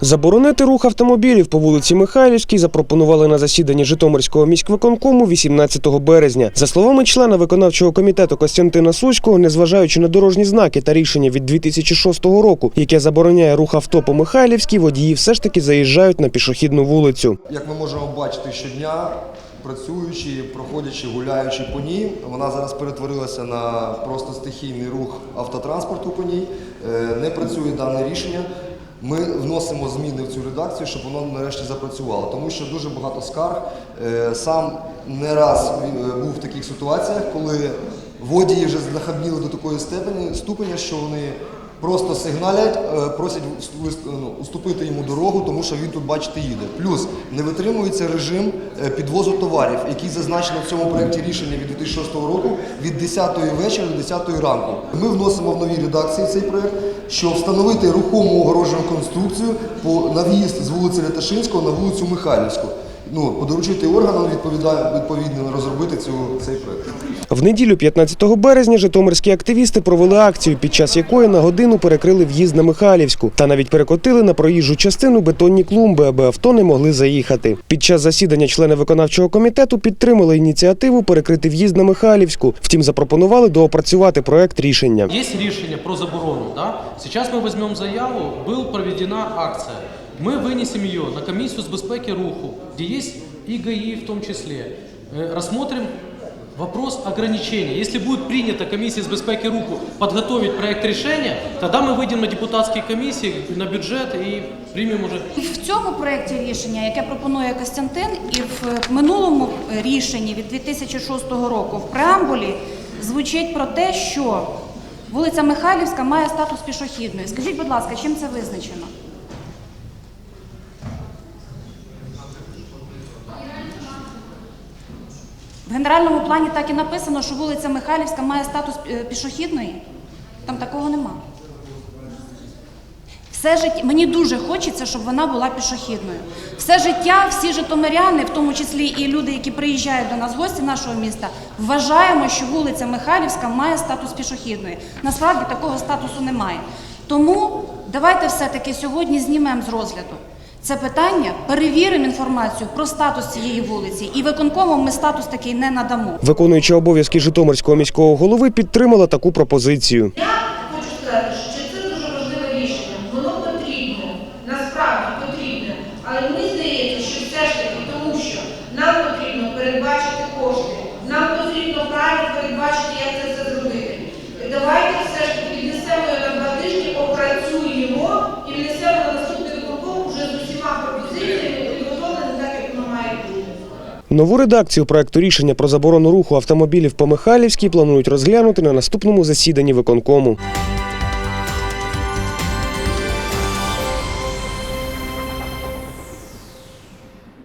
Заборонити рух автомобілів по вулиці Михайлівській запропонували на засіданні Житомирського міськвиконкому 18 березня. За словами члена виконавчого комітету Костянтина Суського, незважаючи на дорожні знаки та рішення від 2006 року, яке забороняє рух авто по Михайлівській, водії все ж таки заїжджають на пішохідну вулицю. Як ми можемо бачити щодня, працюючи, проходячи, гуляючи по ній, вона зараз перетворилася на просто стихійний рух автотранспорту по ній. Е, Не працює дане рішення. Ми вносимо зміни в цю редакцію, щоб воно нарешті запрацювало, тому що дуже багато скарг. Е, Сам не раз е, був в таких ситуаціях, коли водії вже знахабніли до такої степені ступеня, що вони Просто сигналять, е, просять ну, уступити йому дорогу, тому що він тут, бачите, їде. Плюс не витримується режим е, підвозу товарів, який зазначено в цьому проєкті рішення від 2006 року від 10 вечора до 10 ранку. Ми вносимо в новій редакції цей проєкт, що встановити рухому огорожену конструкцію по на в'їзд з вулиці Ляташинського на вулицю Михайлівську. Ну, подоручити органам відповідно розробити цю цей проєкт. В неділю, 15 березня, житомирські активісти провели акцію, під час якої на годину перекрили в'їзд на Михайлівську та навіть перекотили на проїжджу частину бетонні клумби, аби авто не могли заїхати. Під час засідання члени виконавчого комітету підтримали ініціативу перекрити в'їзд на Михайлівську. Втім, запропонували доопрацювати проект рішення. Есть решение про заборону, да? Сейчас мы возьмем заяву, был проведена акция. Мы вынесем ее на комиссию с безпеки руху, где есть и ГАИ в том числе. Э, Рассмотрим вопрос ограничения. Если будет принято комиссия с безпеки руху подготовить проект решения, тогда мы выйдем на депутатские комиссии, на бюджет и примем уже В цьому проєкті рішення, яке пропонує Костянтин, і в минулому рішенні від 2006 року в преамбулі звучить про те, що вулиця Михайлівська має статус пішохідної. Скажіть, будь ласка, чим це визначено? В генеральному плані так і написано, що вулиця Михайлівська має статус е, пішохідної. Там такого нема. Все життя мені дуже хочеться, щоб вона була пішохідною. Все життя, всі житомиряни, в тому числі і люди, які приїжджають до нас, гості нашого міста, вважаємо, що вулиця Михайлівська має статус пішохідної. Насправді такого статусу немає. Тому давайте все-таки сьогодні знімемо з розгляду це питання, перевіримо інформацію про статус цієї вулиці, і виконкомом ми статус такий не надамо. Виконуючи обов'язки Житомирського міського голови, підтримала таку пропозицію. Я хочу сказати, що це дуже важливе рішення. Воно потрібне, насправді потрібне. Але мені здається, що все ж таки, тому що нам потрібно передбачити кошти, нам потрібно правильно передбачити, як це все зробити. Давайте все ж таки віднесемо його на два тижні, опрацюємо і внесемо на наступний виконком вже з усіма пропозиціями, підготовленими так, як воно має бути. Нову редакцію проекту рішення про заборону руху автомобілів по Михайлівській планують розглянути на наступному засіданні виконкому.